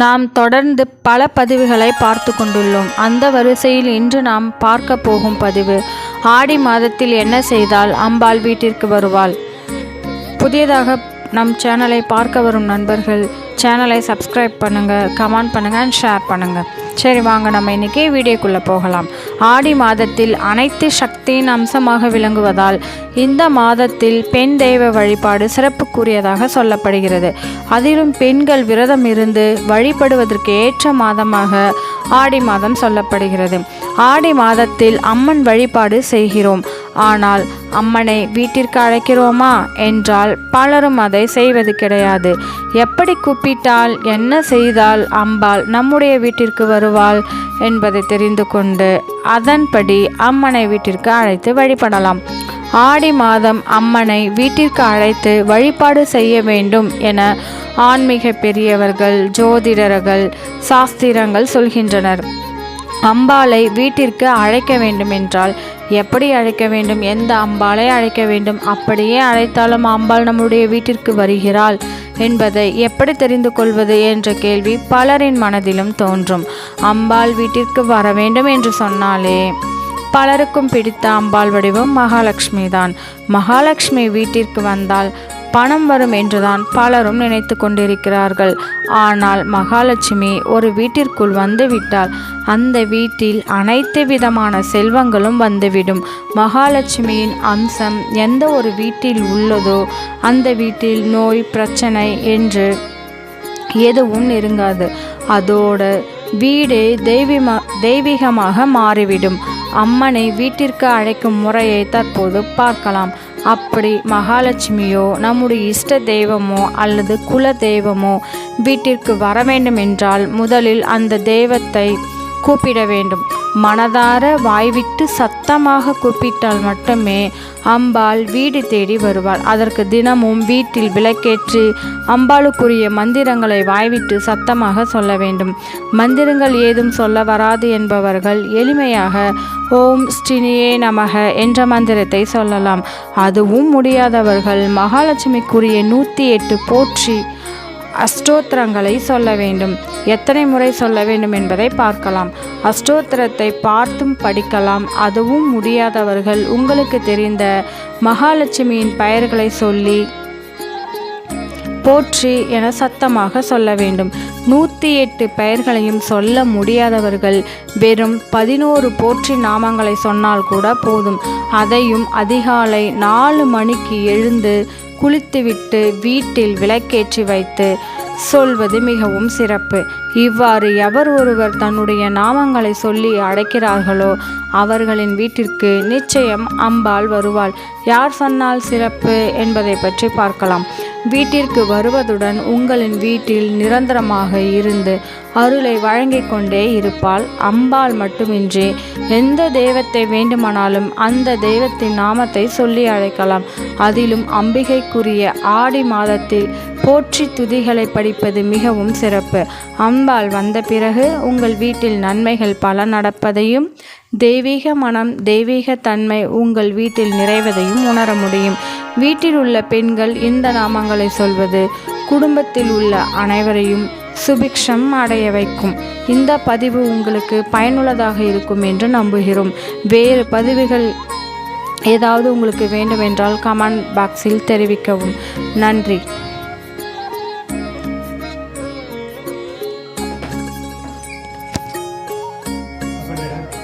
நாம் தொடர்ந்து பல பதிவுகளை பார்த்து கொண்டுள்ளோம். அந்த வரிசையில் இன்று நாம் பார்க்க போகும் பதிவு ஆடி மாதத்தில் என்ன செய்தால் அம்பாள் வீட்டிற்கு வருவாள்? புதியதாக நம் சேனலை பார்க்க வரும் நண்பர்கள் சேனலை சப்ஸ்கிரைப் பண்ணுங்கள் கமெண்ட் பண்ணுங்கள் அண்ட் ஷேர் பண்ணுங்கள் சரி வாங்க நம்ம இன்றைக்கி வீடியோக்குள்ளே போகலாம். ஆடி மாதத்தில் அனைத்து சக்தியின் அம்சமாக விளங்குவதால் இந்த மாதத்தில் பெண் தெய்வ வழிபாடு சிறப்புக்குரியதாக சொல்லப்படுகிறது. அதிலும் பெண்கள் விரதம் இருந்து வழிபடுவதற்கு ஏற்ற மாதமாக ஆடி மாதம் சொல்லப்படுகிறது. ஆடி மாதத்தில் அம்மன் வழிபாடு செய்கிறோம். ஆனால் அம்மனை வீட்டிற்கு அழைக்கிறோமா என்றால் பலரும் அதை செய்வது கிடையாது. எப்படி கூப்பிட்டால் என்ன செய்தால் அம்பாள் நம்முடைய வீட்டிற்கு வருவாள் என்பதை தெரிந்து கொண்டு அதன்படி அம்மனை வீட்டிற்கு அழைத்து வழிபடலாம். ஆடி மாதம் அம்மனை வீட்டிற்கு அழைத்து வழிபாடு செய்ய வேண்டும் என ஆன்மீக பெரியவர்கள் ஜோதிடர்கள் சாஸ்திரங்கள் சொல்கின்றனர். அம்பாளை வீட்டிற்கு அழைக்க வேண்டுமென்றால் எப்படி அழைக்க வேண்டும்? எந்த அம்பாளை அழைக்க வேண்டும்? அப்படியே அழைத்தாலும் அம்பாள் நம்முடைய வீட்டிற்கு வருகிறாள் என்பதை எப்படி தெரிந்து கொள்வது என்ற கேள்வி பலரின் மனதிலும் தோன்றும். அம்பாள் வீட்டிற்கு வர வேண்டும் என்று சொன்னாலே பலருக்கும் பிடித்த அம்பாள் வடிவம் மகாலட்சுமி தான் மகாலட்சுமி வீட்டிற்கு வந்தால் பணம் வரும் என்றுதான் பலரும் நினைத்து கொண்டிருக்கிறார்கள். ஆனால் மகாலட்சுமி ஒரு வீட்டிற்குள் வந்துவிட்டால் அந்த வீட்டில் அனைத்து விதமான செல்வங்களும் வந்துவிடும். மகாலட்சுமியின் அம்சம் எந்த ஒரு வீட்டில் உள்ளதோ அந்த வீட்டில் நோய் பிரச்சனை என்று எதுவும் நெருங்காது. அதோட வீடே தெய்வீமா தெய்வீகமாக மாறிவிடும். அம்மனை வீட்டிற்கு அழைக்கும் முறையை தற்போது பார்க்கலாம். அப்படி மகாலட்சுமியோ நம்முடைய இஷ்ட தெய்வமோ அல்லது குல தெய்வமோ வீட்டிற்கு வர வேண்டும் என்றால் முதலில் அந்த தெய்வத்தை கூப்பிட வேண்டும். மனதார வாய்விட்டு சத்தமாக கூப்பிட்டால் மட்டுமே அம்பாள் வீடு தேடி வருவாள். அதற்கு தினமும் வீட்டில் விளக்கேற்றி அம்பாளுக்குரிய மந்திரங்களை வாய்விட்டு சத்தமாக சொல்ல வேண்டும். மந்திரங்கள் ஏதும் சொல்ல வராது என்பவர்கள் எளிமையாக ஓம் ஸ்ரீனியே நமக என்ற மந்திரத்தை சொல்லலாம். அதுவும் முடியாதவர்கள் மகாலட்சுமிக்குரிய நூற்றி எட்டு போற்றி அஷ்டோத்திரங்களை சொல்ல வேண்டும். எத்தனை முறை சொல்ல வேண்டும் என்பதை பார்க்கலாம். அஷ்டோத்திரத்தை பார்த்தும் படிக்கலாம். அதுவும் முடியாதவர்கள் உங்களுக்கு தெரிந்த மகாலட்சுமியின் பெயர்களை சொல்லி போற்றி என சத்தமாக சொல்ல வேண்டும். நூற்றி எட்டு பெயர்களையும் சொல்ல முடியாதவர்கள் வெறும் பதினோரு போற்றி நாமங்களை சொன்னால் கூட போதும். அதையும் அதிகாலை நாலு மணிக்கு எழுந்து குளித்துவிட்டு வீட்டில் விளக்கேற்றி வைத்து சொல்வது மிகவும் சிறப்பு. இவ்வாறு எவர் ஒருவர் தன்னுடைய நாமங்களை சொல்லி அடைக்கிறார்களோ அவர்களின் வீட்டிற்கு நிச்சயம் அம்பாள் வருவாள். யார் சொன்னால் சிறப்பு என்பதை பற்றி பார்க்கலாம். வீட்டிற்கு வருவதுடன் உங்களின் வீட்டில் நிரந்தரமாக இருந்து அருளை வழங்கிக் கொண்டே இருப்பாள். அம்பாள் மட்டுமின்றி எந்த தெய்வத்தை வேண்டுமானாலும் அந்த தெய்வத்தின் நாமத்தை சொல்லி அழைக்கலாம். அதிலும் அம்பிகைக்குரிய ஆடி மாதத்தில் போற்றி துதிகளை படிப்பது மிகவும் சிறப்பு. அம்பாள் வந்த பிறகு உங்கள் வீட்டில் நன்மைகள் பல நடப்பதையும் தெய்வீக மனம் தெய்வீக தன்மை உங்கள் வீட்டில் நிறைவதையும் உணர முடியும். வீட்டில் உள்ள பெண்கள் இந்த நாமங்களை சொல்வது குடும்பத்தில் உள்ள அனைவரையும் சுபிக்ஷம் அடைய வைக்கும். இந்த பதிவு உங்களுக்கு பயனுள்ளதாக இருக்கும் என்று நம்புகிறோம். வேறு பதிவுகள் ஏதாவது உங்களுக்கு வேண்டுமென்றால் கமெண்ட் பாக்ஸில் தெரிவிக்கவும். நன்றி.